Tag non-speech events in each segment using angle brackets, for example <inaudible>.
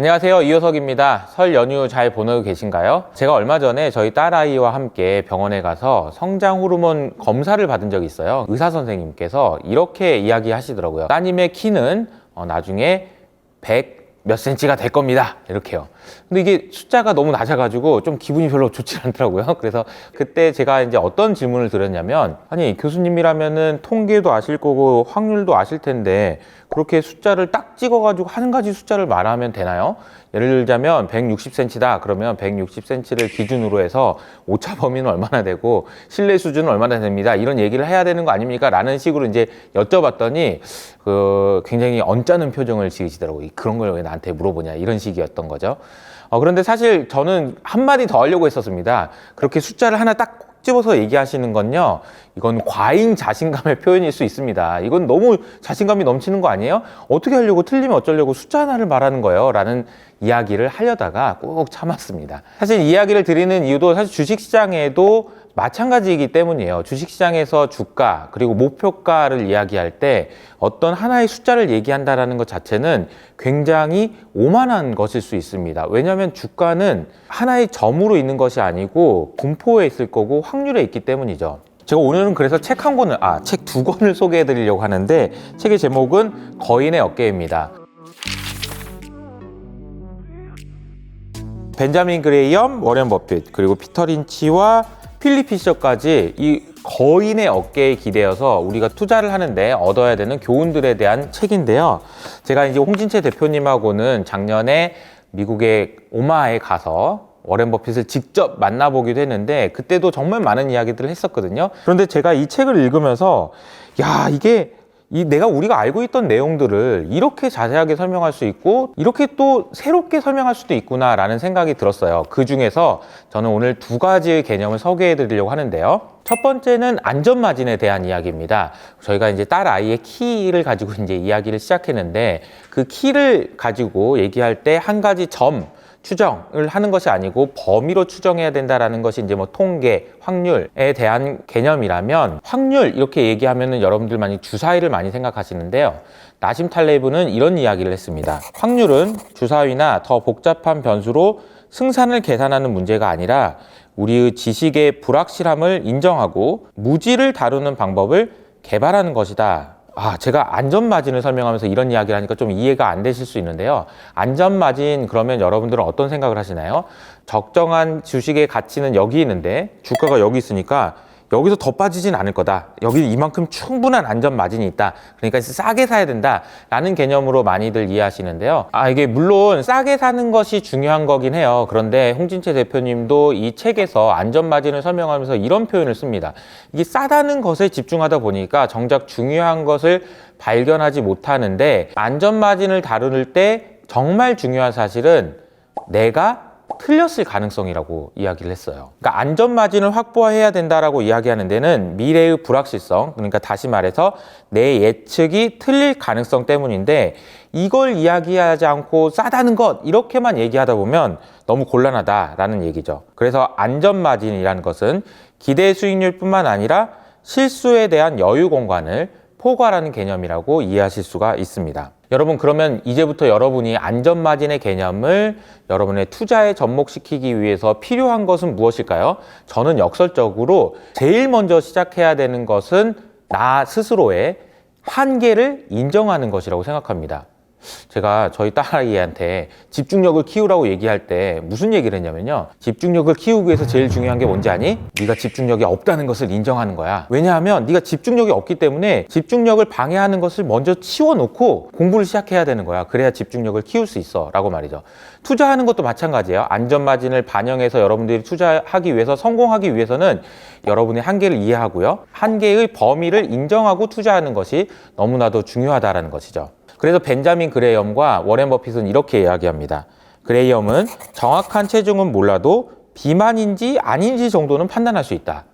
안녕하세요. 이효석입니다. 설 연휴 잘 보내고 계신가요? 제가 얼마 전에 저희 딸아이와 함께 병원에 가서 성장 호르몬 검사를 받은 적이 있어요. 의사 선생님께서 이렇게 이야기하시더라고요. 따님의 키는 어, 나중에 100 몇 센치가 될 겁니다. 이렇게요. 근데 이게 숫자가 너무 낮아가지고 좀 기분이 별로 좋지 않더라고요. <laughs> 그래서 그때 제가 이제 어떤 질문을 드렸냐면, 아니, 교수님이라면은 통계도 아실 거고 확률도 아실 텐데, 그렇게 숫자를 딱 찍어가지고 한 가지 숫자를 말하면 되나요? 예를 들자면 160cm다. 그러면 160cm를 기준으로 해서 오차 범위는 얼마나 되고 신뢰 수준은 얼마나 됩니다. 이런 얘기를 해야 되는 거 아닙니까? 라는 식으로 이제 여쭤봤더니 그 굉장히 언짢은 표정을 지으시더라고요. 그런 걸왜 나한테 물어보냐 이런 식이었던 거죠. 어, 그런데 사실 저는 한마디 더 하려고 했었습니다. 그렇게 숫자를 하나 딱꼭 집어서 얘기하시는 건요, 이건 과잉 자신감의 <laughs> 표현일 수 있습니다. 이건 너무 자신감이 넘치는 거 아니에요? 어떻게 하려고 틀리면 어쩌려고 숫자 하나를 말하는 거예요? 라는 이야기를 하려다가 꼭 참았습니다. 사실 이야기를 드리는 이유도 사실 주식시장에도 마찬가지이기 때문이에요. 주식시장에서 주가 그리고 목표가를 이야기할 때 어떤 하나의 숫자를 얘기한다라는 것 자체는 굉장히 오만한 것일 수 있습니다. 왜냐하면 주가는 하나의 점으로 있는 것이 아니고 분포에 있을 거고 확률에 있기 때문이죠. 제가 오늘은 그래서 책 한 권을, 아, 책 두 권을 소개해 드리려고 하는데 책의 제목은 거인의 어깨입니다. 벤자민 그레이엄, 워렌 버핏, 그리고 피터 린치와 필립 피셔까지 이 거인의 어깨에 기대어서 우리가 투자를 하는데 얻어야 되는 교훈들에 대한 책인데요. 제가 이제 홍진채 대표님하고는 작년에 미국의 오마에 가서 워렌 버핏을 직접 만나보기도 했는데 그때도 정말 많은 이야기들을 했었거든요. 그런데 제가 이 책을 읽으면서 야, 이게 이 내가 우리가 알고 있던 내용들을 이렇게 자세하게 설명할 수 있고 이렇게 또 새롭게 설명할 수도 있구나라는 생각이 들었어요. 그 중에서 저는 오늘 두 가지의 개념을 소개해 드리려고 하는데요. 첫 번째는 안전 마진에 대한 이야기입니다. 저희가 이제 딸 아이의 키를 가지고 이제 이야기를 시작했는데 그 키를 가지고 얘기할 때 한 가지 점 추정을 하는 것이 아니고 범위로 추정해야 된다라는 것이 이제 뭐 통계, 확률에 대한 개념이라면 확률 이렇게 얘기하면은 여러분들 많이 주사위를 많이 생각하시는데요. 나심 탈레브는 이런 이야기를 했습니다. 확률은 주사위나 더 복잡한 변수로 승산을 계산하는 문제가 아니라 우리의 지식의 불확실함을 인정하고 무지를 다루는 방법을 개발하는 것이다. 아, 제가 안전마진을 설명하면서 이런 이야기를 하니까 좀 이해가 안 되실 수 있는데요. 안전마진 그러면 여러분들은 어떤 생각을 하시나요? 적정한 주식의 가치는 여기 있는데 주가가 여기 있으니까 여기서 더 빠지진 않을 거다. 여기 이만큼 충분한 안전 마진이 있다. 그러니까 싸게 사야 된다. 라는 개념으로 많이들 이해하시는데요. 아, 이게 물론 싸게 사는 것이 중요한 거긴 해요. 그런데 홍진채 대표님도 이 책에서 안전 마진을 설명하면서 이런 표현을 씁니다. 이게 싸다는 것에 집중하다 보니까 정작 중요한 것을 발견하지 못하는데 안전 마진을 다룰 때 정말 중요한 사실은 내가 틀렸을 가능성이라고 이야기를 했어요. 그러니까 안전 마진을 확보해야 된다라고 이야기하는 데는 미래의 불확실성, 그러니까 다시 말해서 내 예측이 틀릴 가능성 때문인데 이걸 이야기하지 않고 싸다는 것 이렇게만 얘기하다 보면 너무 곤란하다라는 얘기죠. 그래서 안전 마진이라는 것은 기대 수익률뿐만 아니라 실수에 대한 여유 공간을 포괄하는 개념이라고 이해하실 수가 있습니다. 여러분 그러면 이제부터 여러분이 안전마진의 개념을 여러분의 투자에 접목시키기 위해서 필요한 것은 무엇일까요? 저는 역설적으로 제일 먼저 시작해야 되는 것은 나 스스로의 한계를 인정하는 것이라고 생각합니다. 제가 저희 딸아이한테 집중력을 키우라고 얘기할 때 무슨 얘기를 했냐면요. 집중력을 키우기 위해서 제일 중요한 게 뭔지 아니? 네가 집중력이 없다는 것을 인정하는 거야. 왜냐하면 네가 집중력이 없기 때문에 집중력을 방해하는 것을 먼저 치워놓고 공부를 시작해야 되는 거야. 그래야 집중력을 키울 수 있어. 라고 말이죠. 투자하는 것도 마찬가지예요. 안전마진을 반영해서 여러분들이 투자하기 위해서 성공하기 위해서는 여러분의 한계를 이해하고요. 한계의 범위를 인정하고 투자하는 것이 너무나도 중요하다라는 것이죠. 그래서 벤자민 그레이엄과 워렌 버핏은 이렇게 이야기합니다. 그레이엄은 정확한 체중은 몰라도 비만인지 아닌지 정도는 판단할 수 있다.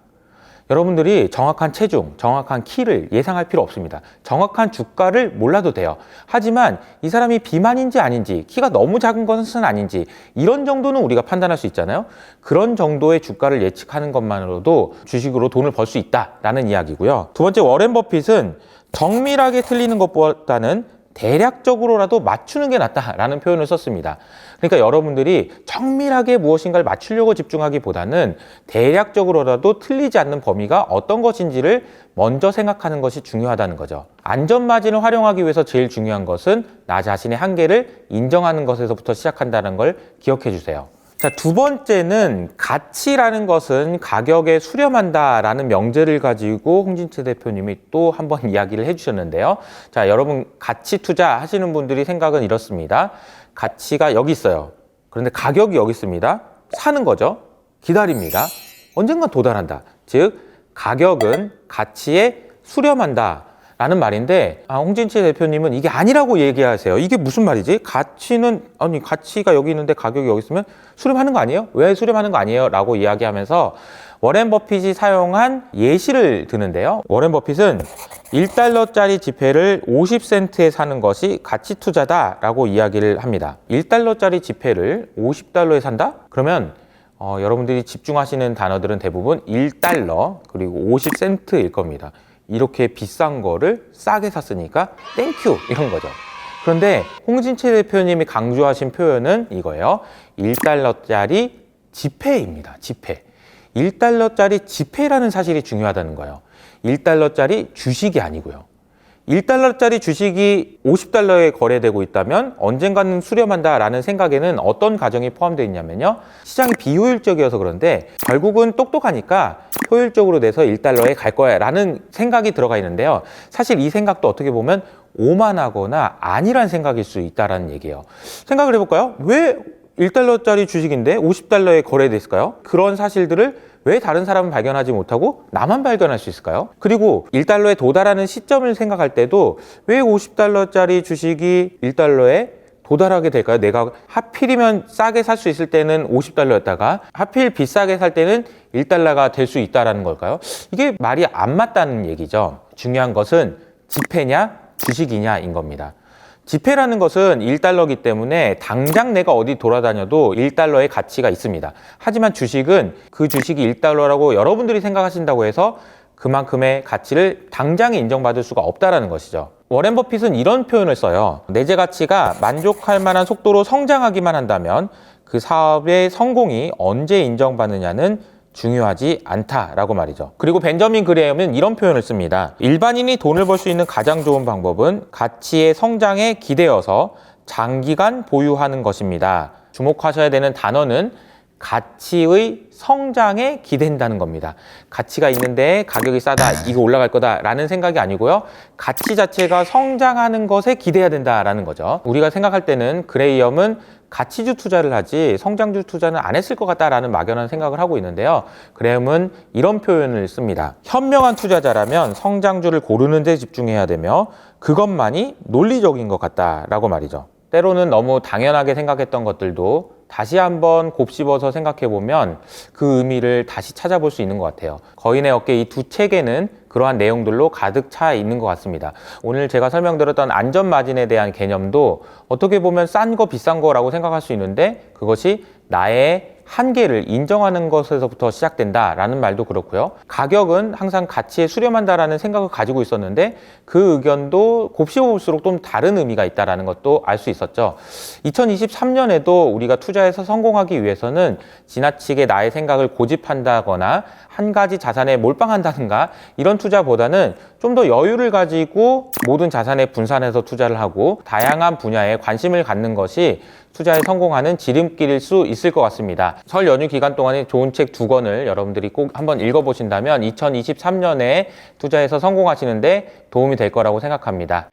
여러분들이 정확한 체중, 정확한 키를 예상할 필요 없습니다. 정확한 주가를 몰라도 돼요. 하지만 이 사람이 비만인지 아닌지, 키가 너무 작은 것은 아닌지, 이런 정도는 우리가 판단할 수 있잖아요. 그런 정도의 주가를 예측하는 것만으로도 주식으로 돈을 벌 수 있다라는 이야기고요. 두 번째, 워렌 버핏은 정밀하게 틀리는 것보다는 대략적으로라도 맞추는 게 낫다라는 표현을 썼습니다. 그러니까 여러분들이 정밀하게 무엇인가를 맞추려고 집중하기보다는 대략적으로라도 틀리지 않는 범위가 어떤 것인지를 먼저 생각하는 것이 중요하다는 거죠. 안전마진을 활용하기 위해서 제일 중요한 것은 나 자신의 한계를 인정하는 것에서부터 시작한다는 걸 기억해 주세요. 자, 두 번째는 가치라는 것은 가격에 수렴한다라는 명제를 가지고 홍진채 대표님이 또 한 번 <laughs> 이야기를 해주셨는데요. 자, 여러분 가치 투자 하시는 분들이 생각은 이렇습니다. 가치가 여기 있어요. 그런데 가격이 여기 있습니다. 사는 거죠. 기다립니다. 언젠간 도달한다. 즉, 가격은 가치에 수렴한다. 라는 말인데 아, 홍진채 대표님은 이게 아니라고 얘기하세요. 이게 무슨 말이지? 가치는 아니 가치가 여기 있는데 가격이 여기 있으면 수렴하는 거 아니에요? 왜 수렴하는 거 아니에요? 라고 이야기하면서 워렌 버핏이 사용한 예시를 드는데요. 워렌 버핏은 1달러짜리 지폐를 50센트에 사는 것이 가치 투자다라고 이야기를 합니다. 1달러짜리 지폐를 50달러에 산다? 그러면 어, 여러분들이 집중하시는 단어들은 대부분 1달러 그리고 50센트일 겁니다. 이렇게 비싼 거를 싸게 샀으니까 땡큐 이런 거죠. 그런데 홍진채 대표님이 강조하신 표현은 이거예요. 1달러짜리 지폐입니다. 지폐. 1달러짜리 지폐라는 사실이 중요하다는 거예요. 1달러짜리 주식이 아니고요. 1달러짜리 주식이 50달러에 거래되고 있다면 언젠가는 수렴한다라는 생각에는 어떤 가정이 포함되어 있냐면요. 시장이 비효율적이어서 그런데 결국은 똑똑하니까 효율적으로 내서 1달러에 갈 거야 라는 생각이 들어가 있는데요. 사실 이 생각도 어떻게 보면 오만하거나 아니란 생각일 수 있다라는 얘기예요. 생각을 해볼까요? 왜 1달러짜리 주식인데 50달러에 거래됐을까요? 그런 사실들을 왜 다른 사람은 발견하지 못하고 나만 발견할 수 있을까요? 그리고 1달러에 도달하는 시점을 생각할 때도 왜 50달러짜리 주식이 1달러에 도달하게 될까요? 내가 하필이면 싸게 살 수 있을 때는 50달러였다가 하필 비싸게 살 때는 1달러가 될 수 있다라는 걸까요? 이게 말이 안 맞다는 얘기죠. 중요한 것은 지폐냐 주식이냐인 겁니다. 지폐라는 것은 1달러기 때문에 당장 내가 어디 돌아다녀도 1달러의 가치가 있습니다. 하지만 주식은 그 주식이 1달러라고 여러분들이 생각하신다고 해서 그만큼의 가치를 당장에 인정받을 수가 없다라는 것이죠. 워렌 버핏은 이런 표현을 써요. 내재 가치가 만족할 만한 속도로 성장하기만 한다면 그 사업의 성공이 언제 인정받느냐는 중요하지 않다라고 말이죠. 그리고 벤저민 그레엄은 이런 표현을 씁니다. 일반인이 돈을 벌 수 있는 가장 좋은 방법은 가치의 성장에 기대어서 장기간 보유하는 것입니다. 주목하셔야 되는 단어는 가치의 성장에 기댄다는 겁니다. 가치가 있는데 가격이 싸다, 이거 올라갈 거다라는 생각이 아니고요. 가치 자체가 성장하는 것에 기대해야 된다라는 거죠. 우리가 생각할 때는 그레이엄은 가치주 투자를 하지 성장주 투자는 안 했을 것 같다라는 막연한 생각을 하고 있는데요. 그레엄은 이런 표현을 씁니다. 현명한 투자자라면 성장주를 고르는 데 집중해야 되며 그것만이 논리적인 것 같다라고 말이죠. 때로는 너무 당연하게 생각했던 것들도 다시 한번 곱씹어서 생각해 보면 그 의미를 다시 찾아볼 수 있는 것 같아요. 거인의 어깨 이 두 책에는 그러한 내용들로 가득 차 있는 것 같습니다. 오늘 제가 설명드렸던 안전 마진에 대한 개념도 어떻게 보면 싼 거 비싼 거라고 생각할 수 있는데 그것이 나의 한계를 인정하는 것에서부터 시작된다라는 말도 그렇고요. 가격은 항상 가치에 수렴한다라는 생각을 가지고 있었는데 그 의견도 곱씹어 볼수록 좀 다른 의미가 있다라는 것도 알 수 있었죠. 2023년에도 우리가 투자에서 성공하기 위해서는 지나치게 나의 생각을 고집한다거나 한 가지 자산에 몰빵한다든가 이런 투자보다는 좀 더 여유를 가지고 모든 자산에 분산해서 투자를 하고 다양한 분야에 관심을 갖는 것이 투자에 성공하는 지름길일 수 있을 것 같습니다. 설 연휴 기간 동안에 좋은 책 두 권을 여러분들이 꼭 한번 읽어보신다면 2023년에 투자에서 성공하시는데 도움이 될 거라고 생각합니다.